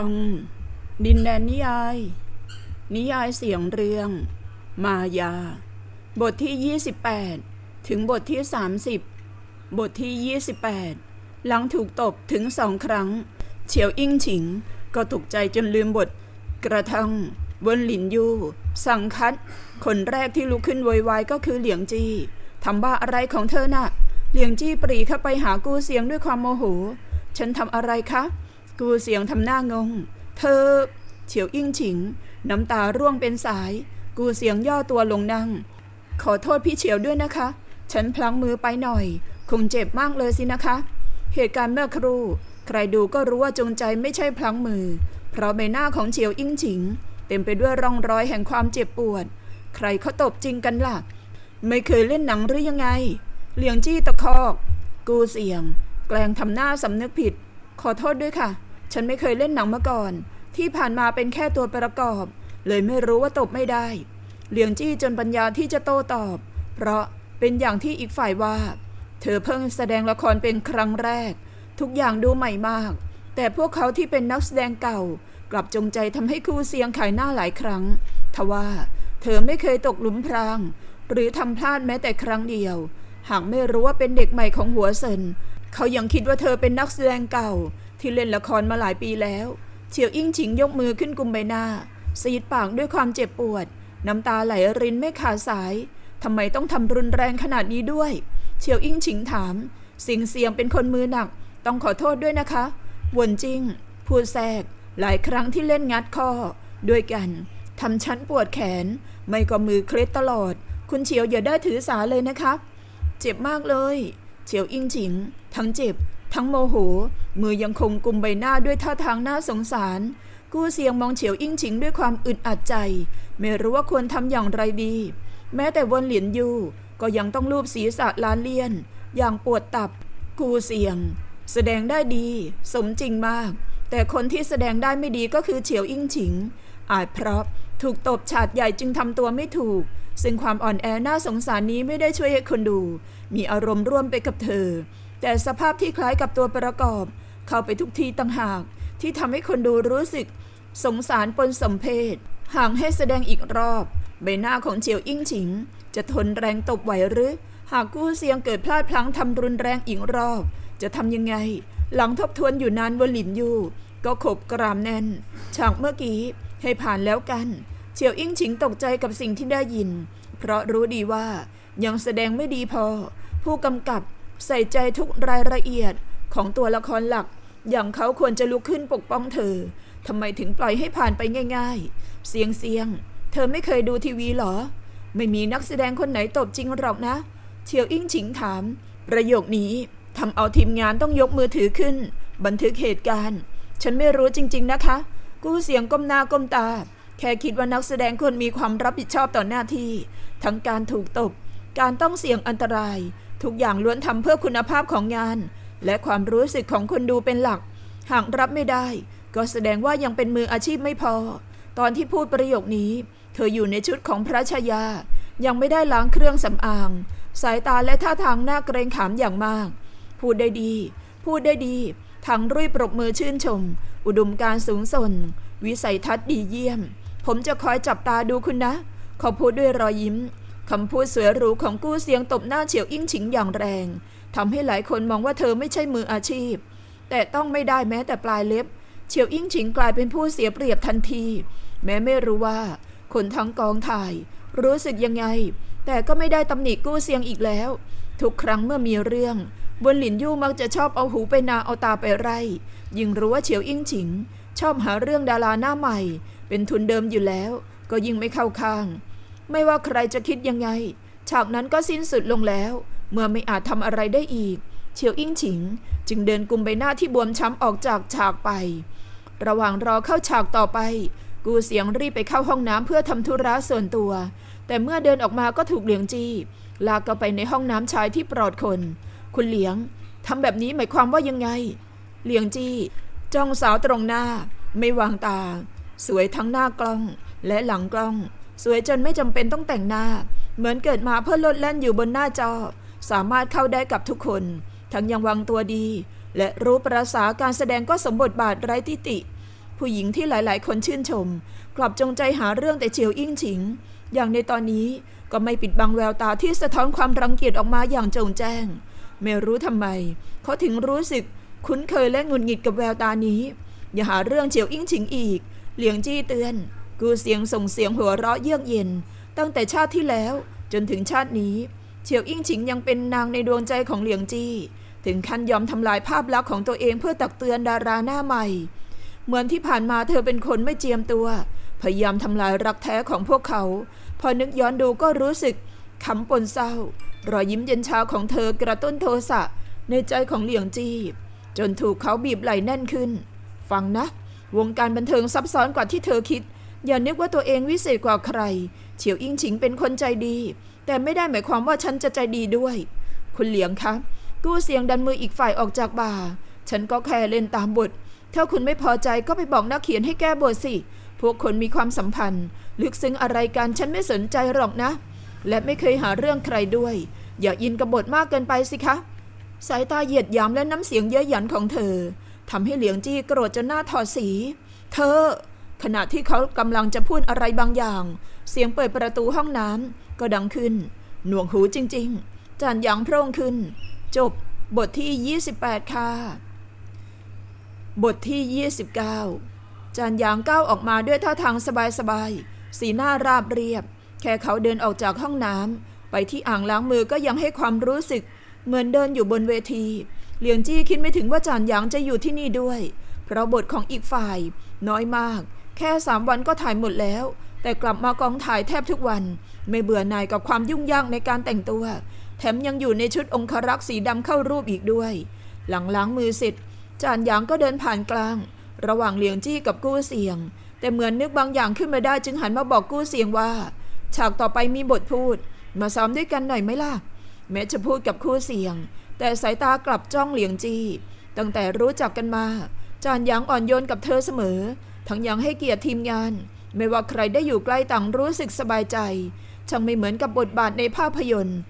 องดินแดนนิยาย นิยายเสียงเรื่อง มายา บทที่ 28 ถึงบทที่ 30 บทที่ 28 หลังถูกตบถึงสองครั้ง เฉียวอิ่งฉิง ก็ตกใจจนลืมบท กระทั่งเวนหลินยู สั่งคัด คนแรกที่ลุกขึ้นโวยวายก็คือเหลียงจี้ทำบ้าอะไรของเธอน่ะเหลียงจี้ปรีเข้าไปหากูเสียงด้วยความโมโห ฉันทำอะไรคะ กูเสียงทำหน้างง เธอ เฉียวอิ่งฉิง น้ำตาร่วงเป็นสาย กูเสียงย่อตัวลงนั่ง ขอโทษพี่เฉียวด้วยนะคะ ฉันพลั้งมือไปหน่อย คงเจ็บมากเลยสินะคะ เหตุการณ์เมื่อครู่ใครดูก็รู้ว่าจงใจไม่ใช่พลั้งมือ เพราะใบหน้าของเฉียวอิ่งฉิง เต็มไปด้วยร่องรอยแห่งความเจ็บปวด ใครเขาตบจริงกันล่ะ ไม่เคยเล่นหนังหรือยังไง เหลียงจี้ตะคอก กูเสียง แกล้งทำหน้าสำนึกผิด ขอโทษด้วยค่ะ ฉันไม่เคยเล่นหนังมาก่อน ที่ผ่านมาเป็นแค่ตัวประกอบ เลยไม่รู้ว่าตบไม่ได้ เหลียงจี้จนปัญญาที่จะโต้ตอบ เพราะเป็นอย่างที่อีกฝ่ายว่า เธอเพิ่งแสดงละครเป็นครั้งแรก ทุกอย่างดูใหม่มาก แต่พวกเขาที่เป็นนักแสดงเก่า กลับจงใจทำให้ครูเสียงขายหน้าหลายครั้งทว่า เธอไม่เคยตกหลุมพราง หรือทำพลาดแม้แต่ครั้งเดียว หากไม่รู้ว่าเป็นเด็กใหม่ของหัวเซินเขายังคิดว่าเธอเป็นนักแสดงเก่า ที่เล่นละครมาหลายปีแล้วเฉียวอิ่งฉิงยกมือขึ้นกุมใบหน้าซีดปากด้วยความเจ็บปวด น้ำตาไหลรินไม่ขาดสายทำไมต้องทำรุนแรงขนาดนี้ด้วย เฉียวอิ่งฉิงถาม สิงเสียงเป็นคนมือหนัก ต้องขอโทษด้วยนะคะวนจริง พูดแทรก หลายครั้งที่เล่นงัดข้อ ด้วยกันทำชั้นปวดแขน ไม่ก็มือเคล็ดตลอด คุณเฉียวอย่าได้ถือสาเลยนะคะ เจ็บมากเลย เฉียวอิ่งฉิง ทั้งเจ็บ ทั้งโมโห มือยังคงกุมใบหน้าด้วยท่าทางน่าสงสาร กู้เสียงมองเฉียวอิ่งฉิงด้วยความอึดอัดใจ ไม่รู้ว่าควรทำอย่างไรดี แม้แต่วนเหลียนยูก็ยังต้องลูบศีรษะล้านเลียน อย่างปวดตับ กูเสียง แสดงได้ดี สมจริงมาก แต่คนที่แสดงได้ไม่ดีก็คือเฉียวอิ่งฉิง อาจเพราะถูกตบฉาดใหญ่จึงทำตัวไม่ถูก ซึ่งความอ่อนแอน่าสงสารนี้ไม่ได้ช่วยให้คนดู มีอารมณ์ร่วมไปกับเธอ แต่สภาพที่คล้ายกับตัวประกอบ เข้าไปทุกทีต่างหาก ที่ทำให้คนดูรู้สึก สงสารปนสมเพศห่างให้แสดงอีกรอบ ใบหน้าของเฉียวอิ่งฉิง จะทนแรงตบไหวหรือ หากกู้เสียงเกิดพลาดพลั้งทำรุนแรงอีกรอบ จะทำยังไง หลังทบทวนอยู่นานวลินอยู่ ก็ขบกรามแน่นฉากเมื่อกี้ให้ผ่านแล้วกัน เฉียวอิ่งฉิงตกใจกับสิ่งที่ได้ยิน เพราะรู้ดีว่ายังแสดงไม่ดีพอ ผู้กำกับ ใส่ใจทุกรายละเอียดของตัวละครหลัก อย่างเขาควรจะลุกขึ้นปกป้องเธอทำไมถึงปล่อยให้ผ่านไปง่าย ๆ เสียงเสียง เธอไม่เคยดูทีวีหรอ ไม่มีนักแสดงคนไหนตบจริงหรอกนะเฉียวอิ่งฉิงถาม ประโยคนี้ทำเอาทีมงานต้องยกมือถือขึ้น บันทึกเหตุการณ์ ฉันไม่รู้จริง ๆนะคะ กู้เสียงก้มหน้าก้มตา แค่คิดว่านักแสดงควรมีความรับผิดชอบต่อหน้าที่ ทั้งการถูกตบ การต้องเสี่ยงอันตราย ทุกอย่างล้วนทำเพื่อคุณภาพของงาน และความรู้สึกของคนดูเป็นหลัก หากรับไม่ได้ ก็แสดงว่ายังเป็นมืออาชีพไม่พอ ตอนที่พูดประโยคนี้ เธออยู่ในชุดของพระชายา ยังไม่ได้ล้างเครื่องสำอาง สายตาและท่าทางน่าเกรงขามอย่างมาก พูดได้ดี พูดได้ดีทางรุ่ยปรบมือชื่นชม อุดมการสูงส่งวิสัยทัศน์ดีเยี่ยม ผมจะคอยจับตาดูคุณนะขาพูดด้วยรอยยิ้ม คำพูดสวยหรูของกู้เสียงตบหน้าเฉียวอิ่งฉิงอย่างแรงทำให้หลายคนมองว่าเธอไม่ใช่มืออาชีพ แต่ต้องไม่ได้แม้แต่ปลายเล็บ เฉียวอิ่งฉิงกลายเป็นผู้เสียเปรียบทันที แม้ไม่รู้ว่า คนทั้งกองถ่าย รู้สึกยังไง แต่ก็ไม่ได้ตำหนิกู้เสียงอีกแล้ว ทุกครั้งเมื่อมีเรื่องบนหลินยู่มักจะชอบเอาหูไปนาเอาตาไปไร่ยิ่งรู้ว่าเฉียวอิ่งฉิง ชอบหาเรื่องดาราหน้าใหม่ เป็นทุนเดิมอยู่แล้ว ก็ยิ่งไม่เข้าข้าง ไม่ว่าใครจะคิดยังไง ฉากนั้นก็สิ้นสุดลงแล้ว เมื่อไม่อาจทำอะไรได้อีก เฉียวอิ่งฉิง จึงเดินกุมใบหน้าที่บวมช้ำออกจากฉากไป ระหว่างรอเข้าฉากต่อไป กูเสียงรีบไปเข้าห้องน้ำเพื่อทำธุระส่วนตัว แต่เมื่อเดินออกมาก็ถูกเหลียงจี้ ลากเข้าไปในห้องน้ำชายที่ปลอดคน คุณเหลียงทำแบบนี้หมายความว่ายังไง เหลียงจี้ จ้องสาวตรงหน้า ไม่วางตา สวยทั้งหน้ากล้องและหลังกล้อง สวยจนไม่จำเป็นต้องแต่งหน้า เหมือนเกิดมาเพื่อลดแล่นอยู่บนหน้าจอ สามารถเข้าได้กับทุกคน ทั้งยังวางตัวดี และรู้ประษาการแสดงก็สมบทบาทไร้ทิติ ผู้หญิงที่หลายๆ คนชื่นชม กลับจงใจหาเรื่องแต่เจียวอิ่งฉิง อย่างในตอนนี้ก็ไม่ปิดบังแววตาที่สะท้อนความรังเกียจออกมาอย่างโจงแจ้ง ไม่รู้ทำไม เขาถึงรู้สึกคุ้นเคยและหงุดหงิดกับแววตานี้ อย่าหาเรื่องเจียวอิ่งฉิงอีก เหลียงจี้เตือน กูเสียงส่งเสียงหัวเราะเยือกเย็น ตั้งแต่ชาติที่แล้วจนถึงชาตินี้ เฉียวอิ่งฉิงยังเป็นนางในดวงใจของเหลียงจี้ ถึงขั้นยอมทำลายภาพลักษณ์ของตัวเองเพื่อตักเตือนดาราหน้าใหม่ เหมือนที่ผ่านมาเธอเป็นคนไม่เจียมตัว พยายามทำลายรักแท้ของพวกเขา พอนึกย้อนดูก็รู้สึกขำปนเศร้ารอยยิ้มเย็นชาของเธอกระตุ้นโทสะในใจของเหลียงจี้จนถูกเขาบีบไหล่แน่นขึ้น ฟังนะ วงการบันเทิงซับซ้อนกว่าที่เธอคิด อย่านึกว่าตัวเองวิเศษกว่าใคร เฉียวอิงฉิงเป็นคนใจดี แต่ไม่ได้หมายความว่าฉันจะใจดีด้วย คุณเหลียงคะกู้เสียงดันมืออีกฝ่ายออกจากบ่า ฉันก็แค่เล่นตามบท ถ้าคุณไม่พอใจก็ไปบอกนักเขียนให้แก้บทสิ พวกคนมีความสัมพันธ์ ลึกซึ้งอะไรกันฉันไม่สนใจหรอกนะ และไม่เคยหาเรื่องใครด้วย อย่าอินกับบทมากเกินไปสิคะ สายตาเหยียดยามและน้ำเสียงเย้ยหยันของเธอทำให้เหลียงจี้โกรธจนหน้าถอดสี เธอ ขณะที่เขากำลังจะพูดอะไรบางอย่าง เสียงเปิดประตูห้องน้ำก็ดังขึ้น หน่วงหูจริง ๆ จานหยางโพร่งขึ้น จบบทที่ 28 ค่ะ บทที่ 29 จานหยางก้าวออกมาด้วยท่าทางสบายๆ สีหน้าราบเรียบ แค่เขาเดินออกจากห้องน้ำไปที่อ่างล้างมือก็ยังให้ความรู้สึก เหมือนเดินอยู่บนเวที เหลียงจี้คิดไม่ถึงว่าจานหยางจะอยู่ที่นี่ด้วย เพราะบทของอีกฝ่าย น้อยมาก แค่สามวันก็ถ่ายหมดแล้ว แต่กลับมากองถ่ายแทบทุกวัน ไม่เบื่อหน่ายกับความยุ่งยากในการแต่งตัว แถมยังอยู่ในชุดองครักษ์สีดำเข้ารูปอีกด้วย หลังล้างมือเสร็จจานหยางก็เดินผ่านกลาง ระหว่างเหลียงจี้กับกู้เสียง แต่เหมือนนึกบางอย่างขึ้นมาได้จึงหันมาบอกกู้เสียงว่า ฉากต่อไปมีบทพูด มาซ้อมด้วยกันหน่อยไหมล่ะ แม้จะพูดกับคู่เสียง แต่สายตากลับจ้องเหลียงจี้ ตั้งแต่รู้จักกันมา จานหยางอ่อนโยนกับเธอเสมอ ทั้งยังให้เกียรติทีมงาน ไม่ว่าใครได้อยู่ใกล้ต่างรู้สึกสบายใจ ช่างไม่เหมือนกับบทบาทในภาพยนตร์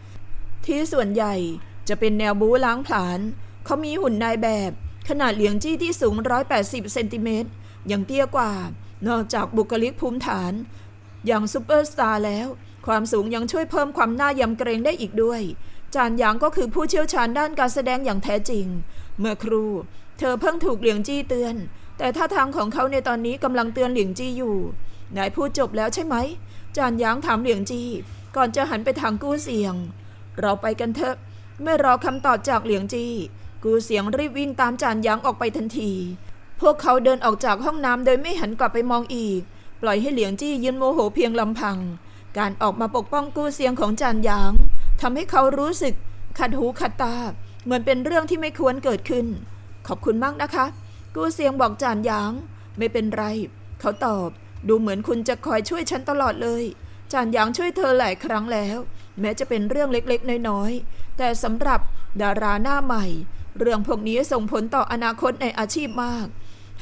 ที่ส่วนใหญ่จะเป็นแนวบู๊ล้างผลาญเขามีหุ่นนายแบบ ขนาดเหลียงจี้ที่สูง 180 เซนติเมตรยังเตี้ยกว่า นอกจากบุคลิกภูมิฐาน อย่างซูเปอร์สตาร์แล้ว ความสูงยังช่วยเพิ่มความน่ายำเกรงได้อีกด้วย จานหยางก็คือผู้เชี่ยวชาญด้านการแสดงอย่างแท้จริง เมื่อครู เธอเพิ่งถูกเหลียงจี้เตือน แต่ท่าทางของเขาในตอนนี้กำลังเตือนเหลียงจี้อยู่ นายพูดจบแล้วใช่ไหม จานหยางถามเหลียงจี้ก่อนจะหันไปทางกู้เสียง เราไปกันเถอะไม่รอคำตอบจากเหลียงจี้กู้เสียงรีบวิ่งตามจานหยางออกไปทันที พวกเขาเดินออกจากห้องน้ำโดยไม่หันกลับไปมองอีก ปล่อยให้เหลียงจี้ยืนโมโหเพียงลำพัง การออกมาปกป้องกู้เสียงของจานหยางทำให้เขารู้สึกขัดหูขัดตา เหมือนเป็นเรื่องที่ไม่ควรเกิดขึ้น ขอบคุณมากนะคะ กูเสียงบอกจานหยาง ไม่เป็นไร เขาตอบ ดูเหมือนคุณจะคอยช่วยฉันตลอดเลย จานหยางช่วยเธอหลายครั้งแล้ว แม้จะเป็นเรื่องเล็กๆ น้อยๆ แต่สำหรับดาราหน้าใหม่ เรื่องพวกนี้ส่งผลต่ออนาคตในอาชีพมาก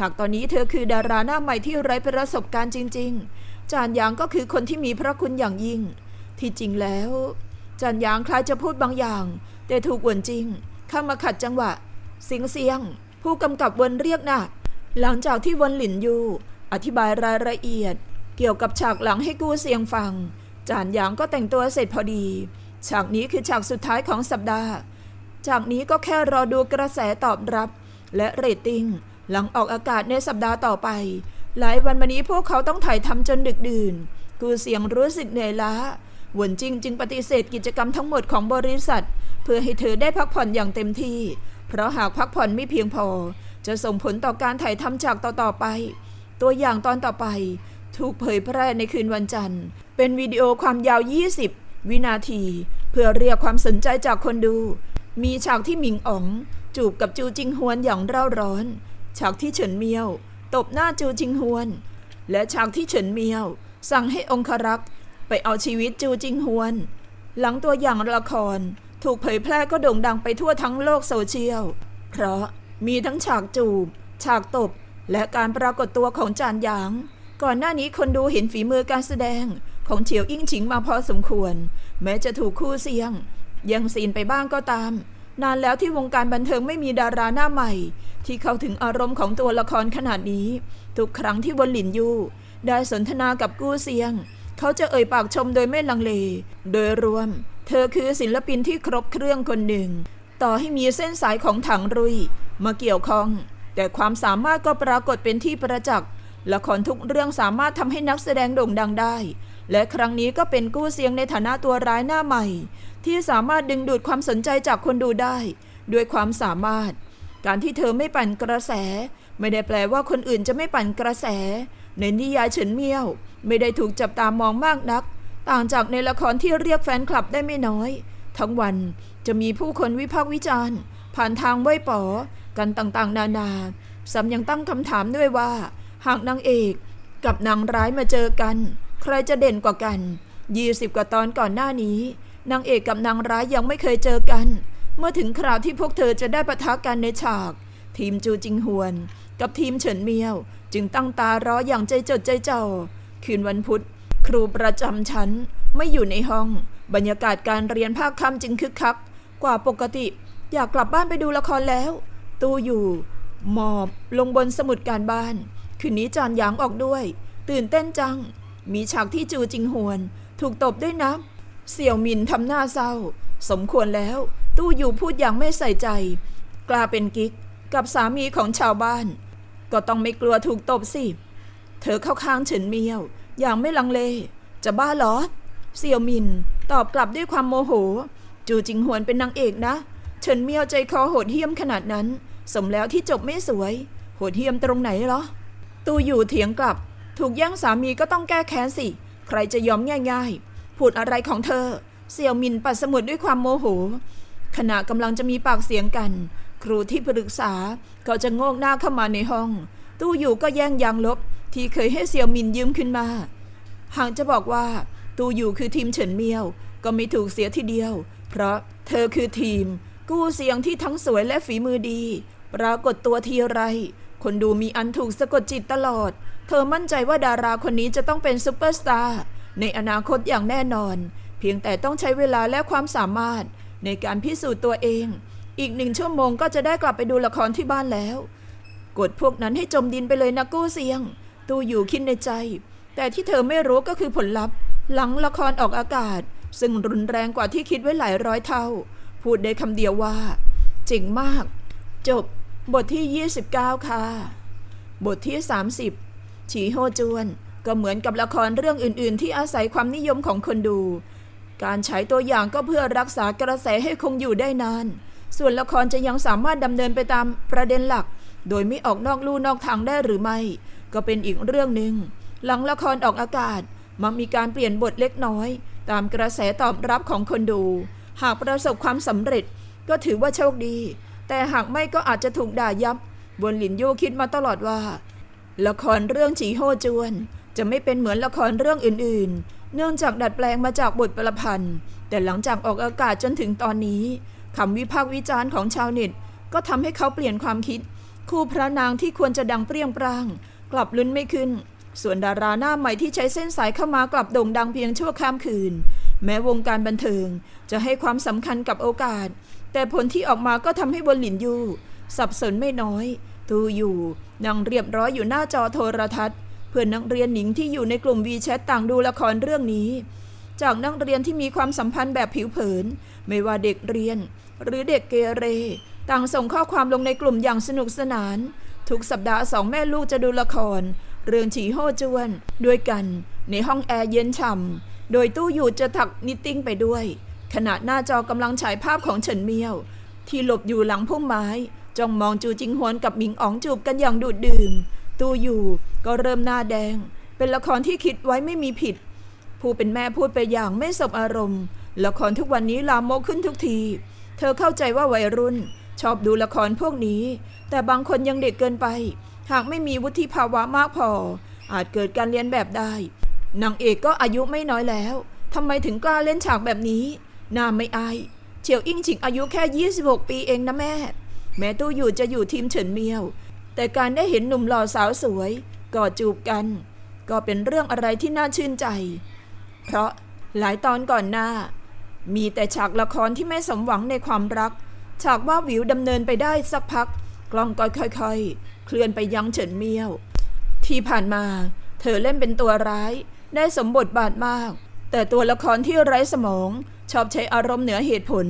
หากตอนนี้เธอคือดาราหน้าใหม่ที่ไร้ประสบการณ์จริง ๆ จานหยางก็คือคนที่มีพระคุณอย่างยิ่ง ที่จริงแล้วจานหยางคล้ายจะพูดบางอย่าง แต่ถูกวนจริง เข้ามาขัดจังหวะสียงเสียง ผู้กำกับวนเรียกนะหลังจากที่วนหลินยูอธิบายรายละเอียด เกี่ยวกับฉากหลังให้กู้เสียงฟัง จานหยางก็แต่งตัวเสร็จพอดี ฉากนี้คือฉากสุดท้ายของสัปดาห์ จากนี้ก็แค่รอดูกระแสตอบรับ และเรตติ้งหลังออกอากาศในสัปดาห์ต่อไป หลายวันมานี้พวกเขาต้องถ่ายทำจนดึกดื่น กูเสียงรู้สึกเหนื่อยล้าหวนจิงจึงปฏิเสธกิจกรรมทั้งหมดของบริษัท เพื่อให้เธอได้พักผ่อนอย่างเต็มที่ เพราะหากพักผ่อนไม่เพียงพอ จะส่งผลต่อการถ่ายทำฉากต่อๆไป ตัวอย่างตอนต่อไป ถูกเผยแพร่ในคืนวันจันทร์ เป็นวิดีโอความยาว 20 วินาที เพื่อเรียกความสนใจจากคนดู มีฉากที่หมิงอ๋อง จูบกับจูจิงฮวนอย่างเร่าร้อน ฉากที่เฉินเมียว ตบหน้าจูจิงฮวน และฉากที่เฉินเมียว สั่งให้องครักษ์ไปเอาชีวิตจูจิงฮวน หลังตัวอย่างละคร ถูกเผยแพร่ก็โด่งดังไปทั่วทั้งโลกโซเชียล เพราะมีทั้งฉากจูบ ฉากตบ และการปรากฏตัวของจานหยาง ก่อนหน้านี้คนดูเห็นฝีมือการแสดงของเฉียวอิ่งฉิงมาพอสมควร แม้จะถูกคู่เสียง ยังซีนไปบ้างก็ตาม นานแล้วที่วงการบันเทิงไม่มีดาราหน้าใหม่ ที่เข้าถึงอารมณ์ของตัวละครขนาดนี้ ทุกครั้งที่บนหลินยูได้สนทนากับกู้เซียง เขาจะเอ่ยปากชมโดยไม่ลังเล โดยรวม เธอคือศิลปินที่ครบเครื่องคนหนึ่ง ต่อให้มีเส้นสายของถังรุยมาเกี่ยวข้อง แต่ความสามารถก็ปรากฏเป็นที่ประจักษ์ละครทุกเรื่องสามารถทำให้นักแสดงโด่งดังได้ และครั้งนี้ก็เป็นกู้เซียงในฐานะตัวร้ายหน้าใหม่ ที่สามารถดึงดูดความสนใจจากคนดูได้ ด้วยความสามารถ การที่เธอไม่ปั่นกระแส ไม่ได้แปลว่าคนอื่นจะไม่ปั่นกระแส ในนิยายเฉินเมี่ยว ไม่ได้ถูกจับตามองมากนัก ต่างจากในละครที่เรียกแฟนคลับได้ไม่น้อย ทั้งวันจะมีผู้คนวิพากษ์วิจารณ์ ผ่านทางไว้ป๋อกันต่างๆ นานาซ้ำยังตั้งคำถามด้วยว่า หากนางเอกกับนางร้ายมาเจอกัน ใครจะเด่นกว่ากัน 20 กว่าตอนก่อนหน้านี้นางเอกกับนางร้ายยังไม่เคยเจอกัน เมื่อถึงคราวที่พวกเธอจะได้ปะทะกันในฉาก ทีมจูจิงฮวน กับทีมเฉินเมียว จึงตั้งตารออย่างใจจดใจจ่อคืนวันพุธ ครูประจำชั้น ไม่อยู่ในห้อง บรรยากาศการเรียนภาคค่ำจึงคึกคัก กว่าปกติ อยากกลับบ้านไปดูละครแล้ว ตู้อยู่ หมอบลงบนสมุดการบ้าน คืนนี้จานหยางออกด้วย ตื่นเต้นจัง มีฉากที่จูจิงฮวน ถูกตบด้วยนะเสี่ยวมินทำหน้าเศร้า สมควรแล้ว ตู้อยู่พูดอย่างไม่ใส่ใจ กล้าเป็นกิ๊กกับสามีของชาวบ้าน ก็ต้องไม่กลัวถูกตบสิ เธอเข้าข้างเฉินเมียว อย่างไม่ลังเล จะบ้าเหรอ เสี่ยวมิน ตอบกลับด้วยความโมโห จูจิงหวนเป็นนางเอกนะ เฉินเมียวใจคอโหดเหี้ยมขนาดนั้น สมแล้วที่จบไม่สวย โหดเหี้ยมตรงไหนเหรอ ตูอยู่เถียงกลับ ถูกแย่งสามีก็ต้องแก้แค้นสิ ใครจะยอมง่ายๆ พูดอะไรของเธอ เสี่ยวมินปัดสมุดด้วยความโมโห ขณะกำลังจะมีปากเสียงกัน ครูที่ปรึกษาก็จะโงกหน้าเข้ามาในห้อง ตู้อยู่ก็แย่งยางลบ ที่เคยให้เสี่ยวมินยืมขึ้นมา หากจะบอกว่า ตูอยู่คือทีมเฉินเมียว ก็ไม่ถูกเสียทีเดียว เพราะเธอคือทีม กู้เสียงที่ทั้งสวยและฝีมือดี ปรากฏตัวทีไร คนดูมีอันถูกสะกดจิตตลอด เธอมั่นใจว่าดาราคนนี้จะต้องเป็นซูเปอร์สตาร์ในอนาคตอย่างแน่นอน เพียงแต่ต้องใช้เวลาและความสามารถในการพิสูจน์ตัวเอง อีกหนึ่งชั่วโมงก็จะได้กลับไปดูละครที่บ้านแล้ว กดพวกนั้นให้จมดินไปเลยนะกู้เสียง ตูอยู่คิดในใจ แต่ที่เธอไม่รู้ก็คือผลลัพธ์ หลังละครออกอากาศ ซึ่งรุนแรงกว่าที่คิดไว้หลายร้อยเท่า พูดได้คำเดียวว่าเจ๋งมาก จบบทที่ 29 ค่ะ บทที่ 30 ฉีโฮจวน ก็เหมือนกับละครเรื่องอื่น ๆ ที่อาศัยความนิยมของคนดู การใช้ตัวอย่างก็เพื่อรักษากระแสให้คงอยู่ได้นาน ส่วนละครจะยังสามารถดำเนินไปตามประเด็นหลัก โดยไม่ออกนอกลู่นอกทางได้หรือไม่ ก็เป็นอีกเรื่องหนึ่ง หลังละครออกอากาศมักมีการเปลี่ยนบทเล็กน้อย ตามกระแสตอบรับของคนดู หากประสบความสำเร็จก็ถือว่าโชคดี แต่หากไม่ก็อาจจะถูกด่ายับ บนหลินโยคิดมาตลอดว่า ละครเรื่องฉีโฮจวน จะไม่เป็นเหมือนละครเรื่องอื่นๆ เนื่องจากดัดแปลงมาจากบทประพันธ์ แต่หลังจากออกอากาศจนถึงตอนนี้คำวิพากษ์วิจารณ์ของชาวเน็ตก็ทำให้เขาเปลี่ยนความคิด คู่พระนางที่ควรจะดังเปรี้ยงปร้าง กลับลุ้นไม่ขึ้น ส่วนดาราหน้าใหม่ที่ใช้เส้นสายเข้ามากลับโด่งดังเพียงชั่วข้ามคืน แม้วงการบันเทิงจะให้ความสำคัญกับโอกาส แต่ผลที่ออกมาก็ทำให้บนหลินยูสับสนไม่น้อยตูอยู่นั่งเรียบร้อยอยู่หน้าจอโทรทัศน์ เพื่อนนักเรียนหญิงที่อยู่ในกลุ่มวีแชทต่างดูละครเรื่องนี้ จากนักเรียนที่มีความสัมพันธ์แบบผิวเผิน ไม่ว่าเด็กเรียน หรือเด็กเกเร ต่างส่งข้อความลงในกลุ่มอย่างสนุกสนาน ทุกสัปดาห์สองแม่ลูกจะดูละคร เรื่องฉีโฮจวน ด้วยกัน ในห้องแอร์เย็นฉ่ำโดยตู้อยู่จะถักนิตติ้งไปด้วย ขณะหน้าจอกำลังฉายภาพของเฉินเมียว ที่หลบอยู่หลังพุ่มไม้จ้องมองจูจิงฮวนกับหมิงอ๋องจูบกันอย่างดูดดื่ม ตู้อยู่ก็เริ่มหน้าแดง เป็นละครที่คิดไว้ไม่มีผิด ผู้เป็นแม่พูดไปอย่างไม่สบอารมณ์ ละครทุกวันนี้ลามกขึ้นทุกที เธอเข้าใจว่าวัยรุ่น ชอบดูละครพวกนี้ แต่บางคนยังเด็กเกินไป หากไม่มีวุฒิภาวะมากพอ อาจเกิดการเรียนแบบได้นางเอกก็อายุไม่น้อยแล้วทำไมถึงกล้าเล่นฉากแบบนี้น่าไม่อายเฉียวอิงฉิงอายุแค่ 26 ปีเองนะแม่ แม้ตู้อยู่จะอยู่ทีมเฉินเมียว แต่การได้เห็นหนุ่มหล่อสาวสวยกอดจูบกัน ก็เป็นเรื่องอะไรที่น่าชื่นใจ เพราะหลายตอนก่อนหน้า มีแต่ฉากละครที่ไม่สมหวังในความรัก ฉากว่าวิวดำเนินไปได้สักพัก กล้องก็ค่อยๆ เคลื่อนไปยังเฉินเมี่ยว ที่ผ่านมา เธอเล่นเป็นตัวร้าย ได้สมบทบาทมาก แต่ตัวละครที่ไร้สมอง ชอบใช้อารมณ์เหนือเหตุผล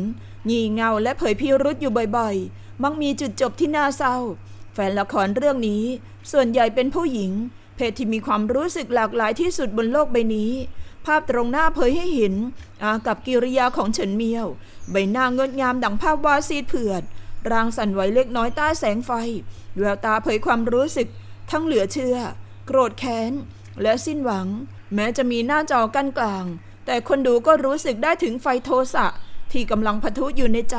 งี่เงาและเผยพิรุษอยู่บ่อยๆ มักมีจุดจบที่น่าเศร้า แฟนละครเรื่องนี้ ส่วนใหญ่เป็นผู้หญิง เพศที่มีความรู้สึกหลากหลายที่สุดบนโลกใบนี้ ภาพตรงหน้าเผยให้เห็นอากับกิริยาของเฉินเมียว ใบหน้างดงามดังภาพวาดซีดเผือด ร่างสั่นไหวเล็กน้อยใต้แสงไฟ แววตาเผยความรู้สึก ทั้งเหลือเชื่อ โกรธแค้น และสิ้นหวัง แม้จะมีหน้าจอกั้นกลาง แต่คนดูก็รู้สึกได้ถึงไฟโทสะ ที่กำลังพะทุอยู่ในใจ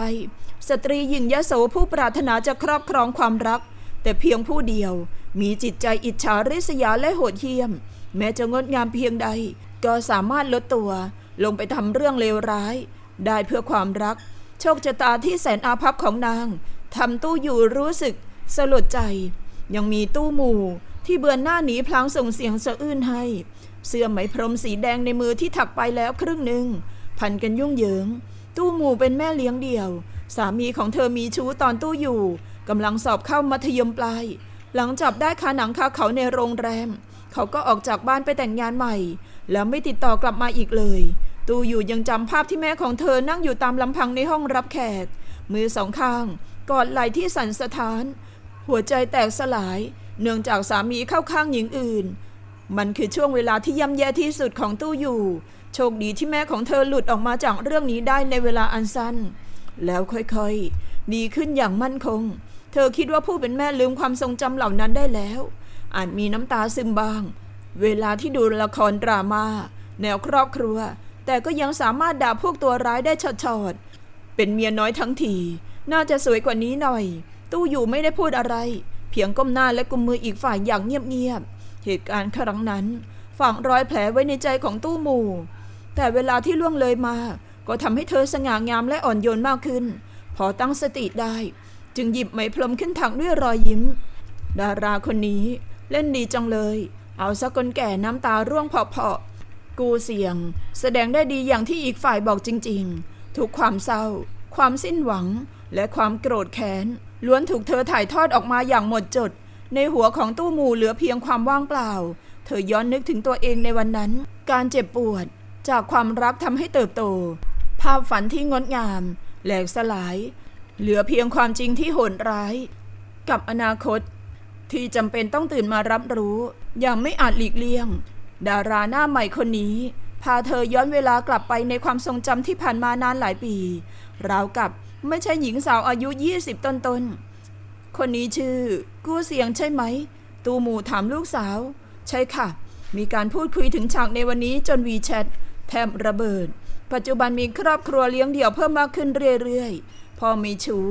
สตรีหญิงยโสผู้ปรารถนาจะครอบครองความรัก แต่เพียงผู้เดียว มีจิตใจอิจฉาริษยาและโหดเหี้ยม แม้จะงดงามเพียงใด ก็สามารถลดตัว ลงไปทำเรื่องเลวร้าย ได้เพื่อความรัก โชคชะตาที่แสนอาภัพของนางทำตู้อยู่รู้สึกสลดใจ ยังมีตู้หมู่ที่เบือนหน้าหนีพลางส่งเสียงสะอื้นให้ เสื้อไหมพรมสีแดงในมือที่ถักไปแล้วครึ่งหนึ่งพันกันยุ่งเหยิง ตู้หมู่เป็นแม่เลี้ยงเดี่ยว สามีของเธอมีชู้ตอนตู้อยู่กำลังสอบเข้ามัธยมปลาย หลังจับได้คาหนังคาเขาในโรงแรม เขาก็ออกจากบ้านไปแต่งงานใหม่ แล้วไม่ติดต่อกลับมาอีกเลย ตู้อยู่ยังจำภาพที่แม่ของเธอนั่งอยู่ตามลำพังในห้องรับแขก มือสองข้าง กอดไหล่ที่สั่นสะท้าน หัวใจแตกสลาย เนื่องจากสามีเข้าข้างหญิงอื่น มันคือช่วงเวลาที่ย่ำแย่ที่สุดของตู้อยู่ โชคดีที่แม่ของเธอหลุดออกมาจากเรื่องนี้ได้ในเวลาอันสั้น แล้วค่อยๆ ดีขึ้นอย่างมั่นคง เธอคิดว่าผู้เป็นแม่ลืมความทรงจำเหล่านั้นได้แล้ว อาจมีน้ำตาซึมบ้าง เวลาที่ดูละครดรามา่าแนวครอบครัว แต่ก็ยังสามารถด่าพวกตัวร้ายได้ชดๆเป็นเมียน้อยทั้งที น่าจะสวยกว่านี้หน่อย ตู้อยู่ไม่ได้พูดอะไร เพียงก้มหน้าและกุมมืออีกฝ่ายอย่างเงียบๆ เหตุการณ์ครั้งนั้นฝังรอยแผลไว้ในใจของตู้หมู่ แต่เวลาที่ล่วงเลยมา ก็ทำให้เธอสง่างามและอ่อนโยนมากขึ้น พอตั้งสติได้ จึงหยิบไหมพรมขึ้นถักด้วยรอยยิ้ม ดาราคนนี้ เล่นดีจังเลย เอาซะคนแก่น้ำตาร่วงเพาะ กูเสียง แสดงได้ดีอย่างที่อีกฝ่ายบอกจริงๆ ทุกความเศร้า ความสิ้นหวัง และความโกรธแค้น ล้วนถูกเธอถ่ายทอดออกมาอย่างหมดจด ในหัวของตู้หมู่เหลือเพียงความว่างเปล่า เธอย้อนนึกถึงตัวเองในวันนั้น การเจ็บปวด จากความรักทำให้เติบโต ภาพฝันที่งดงาม แหลกสลาย เหลือเพียงความจริงที่โหดร้าย กับอนาคตที่จำเป็นต้องตื่นมารับรู้ อย่างไม่อาจหลีกเลี่ยง ดาราหน้าใหม่คนนี้ พาเธอย้อนเวลากลับไปในความทรงจำที่ผ่านมานานหลายปี ราวกับไม่ใช่หญิงสาวอายุ 20 ต้นๆคนนี้ชื่อ กู้เสียงใช่ไหม ตูหมูถามลูกสาว ใช่ค่ะ มีการพูดคุยถึงฉากในวันนี้จนวีแชทแทบระเบิด ปัจจุบันมีครอบครัวเลี้ยงเดี่ยวเพิ่มมากขึ้นเรื่อยๆ พอมีชู้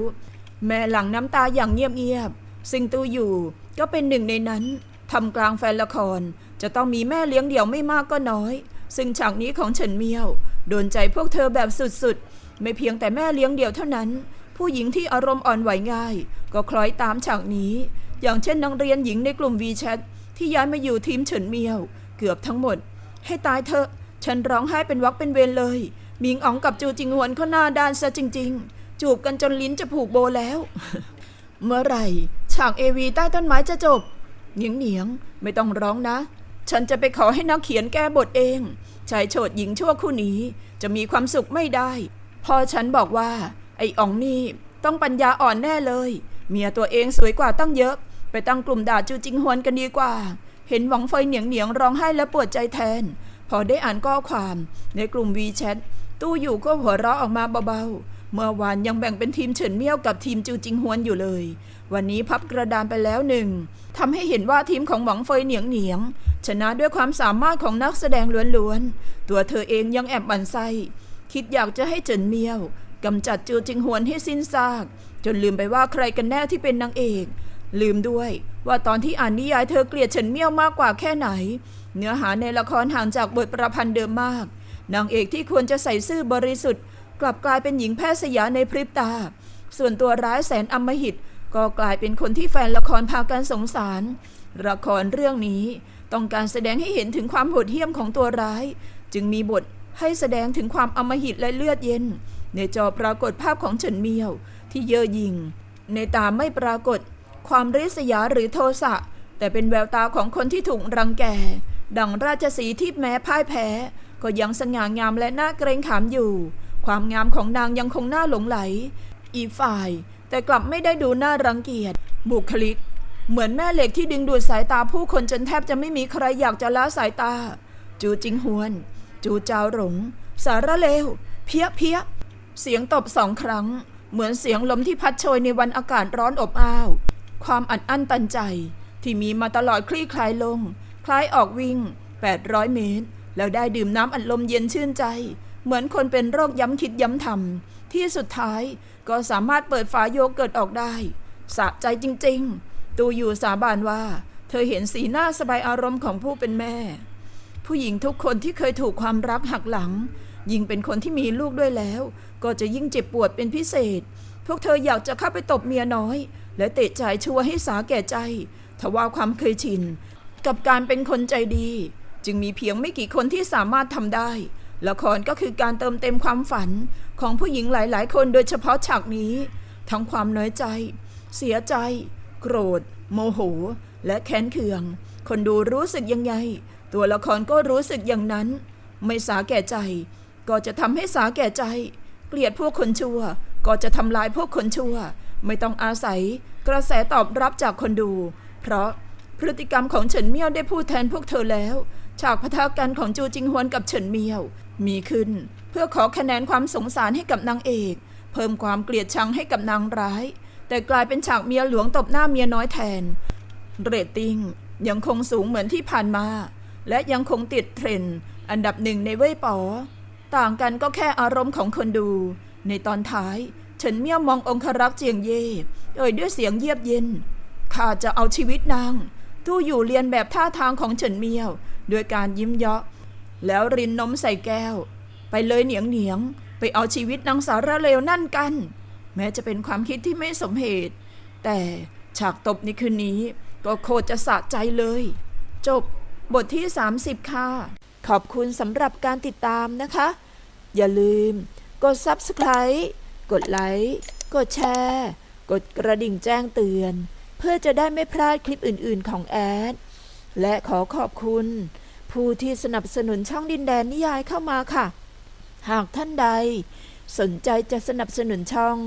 แม่หลังน้ำตาอย่างเงียบๆซึ่งตูอยู่ก็เป็นหนึ่งในนั้นทำกลางแฟนละคร จะต้องมีแม่เลี้ยงเดี่ยวไม่มากก็น้อย ซึ่งฉากนี้ของเฉินเมียว โดนใจพวกเธอแบบสุดๆ ไม่เพียงแต่แม่เลี้ยงเดี่ยวเท่านั้น ผู้หญิงที่อารมณ์อ่อนไหวง่าย ก็คล้อยตามฉากนี้ อย่างเช่นนักเรียนหญิงในกลุ่มวีแชทที่ย้ายมาอยู่ทีมเฉินเมียว เกือบทั้งหมด ให้ตายเถอะ ฉันร้องไห้เป็นวักเป็นเวรเลยมิงอ๋องกับจูจิงหวนเขาหน้าด้านซะจริง ๆ จูบกันจนลิ้นจะผูกโบแล้ว เมื่อไหร่ ฉากเอวีใต้ต้นไม้จะจบเหนียงเหนียงไม่ต้องร้องนะ ฉันจะไปขอให้นักเขียนแก้บทเองชายโฉดหญิงชั่วคู่นี้จะมีความสุขไม่ได้พอฉันบอกว่า ไอ้อ๋องนี่ต้องปัญญาอ่อนแน่เลย เมียตัวเองสวยกว่าตั้งเยอะ ไปตั้งกลุ่มด่าจูจิงฮวนกันดีกว่า เห็นหวังเฟยเหนียงเหนียงร้องไห้และปวดใจแทน พอได้อ่านข้อความ ในกลุ่มวีแชทตู้อยู่ก็หัวเราะออกมาเบาๆ เมื่อวานยังแบ่งเป็นทีมเฉินเมี่ยวกับทีมจูจิงฮวนอยู่เลย วันนี้พับกระดานไปแล้วหนึ่งทำให้เห็นว่าทีมของหวังเฟยเหนียงเหนียง ชนะด้วยความสามารถของนักแสดงล้วนๆ ตัวเธอเองยังแอบบันไส้คิดอยากจะให้เฉินเมี่ยวกำจัดจูจิงฮวนให้สิ้นซาก จนลืมไปว่าใครกันแน่ที่เป็นนางเอก ลืมด้วยว่าตอนที่อ่านนิยายเธอเกลียดเฉินเมี่ยวมากกว่าแค่ไหน เนื้อหาในละครห่างจากบทประพันธ์เดิมมาก นางเอกที่ควรจะใส่ซื่อบริสุทธิ์ กลับกลายเป็นหญิงแพทย์สยาในพริบตา ส่วนตัวร้ายแสนอำมหิต ก็กลายเป็นคนที่แฟนละครพากันสงสาร ละครเรื่องนี้ ต้องการแสดงให้เห็นถึงความโหดเหี้ยมของตัวร้าย จึงมีบทให้แสดงถึงความอำมหิตและเลือดเย็น ในจอปรากฏภาพของเฉินเมียว ที่เย่อหยิ่ง ในตาไม่ปรากฏ ความริษยาหรือโทสะ แต่เป็นแววตาของคนที่ถูกรังแก ดังราชสีที่แม้พ่ายแพ้ ก็ยังสง่างามและน่าเกรงขามอยู่ ความงามของนางยังคงน่าหลงไหล อีกฝ่าย แต่กลับไม่ได้ดูน่ารังเกียจบุคลิก เหมือนแม่เหล็กที่ดึงดูดสายตาผู้คนจนแทบจะไม่มีใครอยากจะละสายตา จูจิงฮวน จูเจ้าหลง สารเลว เพี้ยเพี้ยเสียงตบสองครั้ง เหมือนเสียงลมที่พัดโชยในวันอากาศร้อนอบอ้าว ความอัดอั้นตันใจ ที่มีมาตลอดคลี่คลายลง คล้ายออกวิ่ง 800 เมตร แล้วได้ดื่มน้ำอัดลมเย็นชื่นใจ เหมือนคนเป็นโรคย้ำคิดย้ำทำที่สุดท้ายก็สามารถเปิดฝาโยเกิร์ตออกได้สะใจจริง ๆ ตูอยู่สาบานว่า เธอเห็นสีหน้าสบายอารมณ์ของผู้เป็นแม่ ผู้หญิงทุกคนที่เคยถูกความรักหักหลัง ยิ่งเป็นคนที่มีลูกด้วยแล้ว ก็จะยิ่งเจ็บปวดเป็นพิเศษ พวกเธออยากจะเข้าไปตบเมียน้อย และเตะใจายชัวให้สาแก่ใจทว่าความเคยชิน กับการเป็นคนใจดี จึงมีเพียงไม่กี่คนที่สามารถทำได้ ละครก็คือการเติมเต็มความฝันของผู้หญิงหลาย ๆ คนโดยเฉพาะฉากนี้ ทั้งความน้อยใจ เสียใจ โกรธ โมโห และแค้นเคือง คนดูรู้สึกยังไง ตัวละครก็รู้สึกอย่างนั้น ไม่สาแก่ใจ ก็จะทำให้สาแก่ใจ เกลียดพวกคนชั่ว ก็จะทำลายพวกคนชั่ว ไม่ต้องอาศัย กระแสตอบรับจากคนดู เพราะพฤติกรรมของเฉินเมี่ยวได้พูดแทนพวกเธอแล้ว ฉากพทากันของจูจิงฮวนกับเฉินเมี่ยว มีขึ้น เพื่อขอคะแนนความสงสารให้กับนางเอก เพิ่มความเกลียดชังให้กับนางร้าย แต่กลายเป็นฉากเมียหลวงตบหน้าเมียน้อยแทน เรตติ้งยังคงสูงเหมือนที่ผ่านมา และยังคงติดเทรนด์อันดับหนึ่งในเว่ยป๋อ ต่างกันก็แค่อารมณ์ของคนดู ในตอนท้ายเฉินเมี่ยมององครักษ์เจียงเย่เอ่ยด้วยเสียงเยียบเย็น ข้าจะเอาชีวิตนาง ตู้อยู่เรียนแบบท่าทางของเฉินเมี่ยวด้วยการยิ้มเยาะ แล้วรินนมใส่แก้ว ไปเลยเหนียงเหนียง ไปเอาชีวิตนางสารเลวนั่นกัน แม้จะเป็นความคิดที่ไม่สมเหตุ แต่ฉากตบในคืนนี้ ก็โคตรจะสะใจเลย จบบทที่ 30 ค่ะ ขอบคุณสำหรับการติดตามนะคะ อย่าลืม กด Subscribe กดไลค์กดแชร์ กดกระดิ่งแจ้งเตือน เพื่อจะได้ไม่พลาดคลิปอื่น ๆ ของแอด และขอขอบคุณ ผู้ที่สนับสนุนช่องดินแดนนิยายเข้ามาค่ะ หากท่านใด สนใจจะสนับสนุนช่อง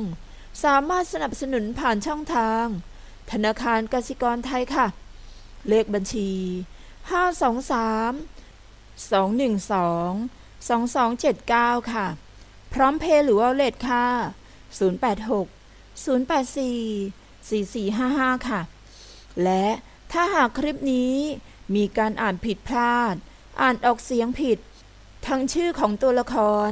สามารถสนับสนุนผ่านช่องทาง ธนาคารกสิกรไทยค่ะ เลขบัญชี 523 212 2279 ค่ะ พร้อมเพย์หรือวอลเล็ตค่ะ 086 084 4455 ค่ะ และถ้าหากคลิปนี้มีการอ่านผิดพลาด อ่านออกเสียงผิด ทั้งชื่อของตัวละคร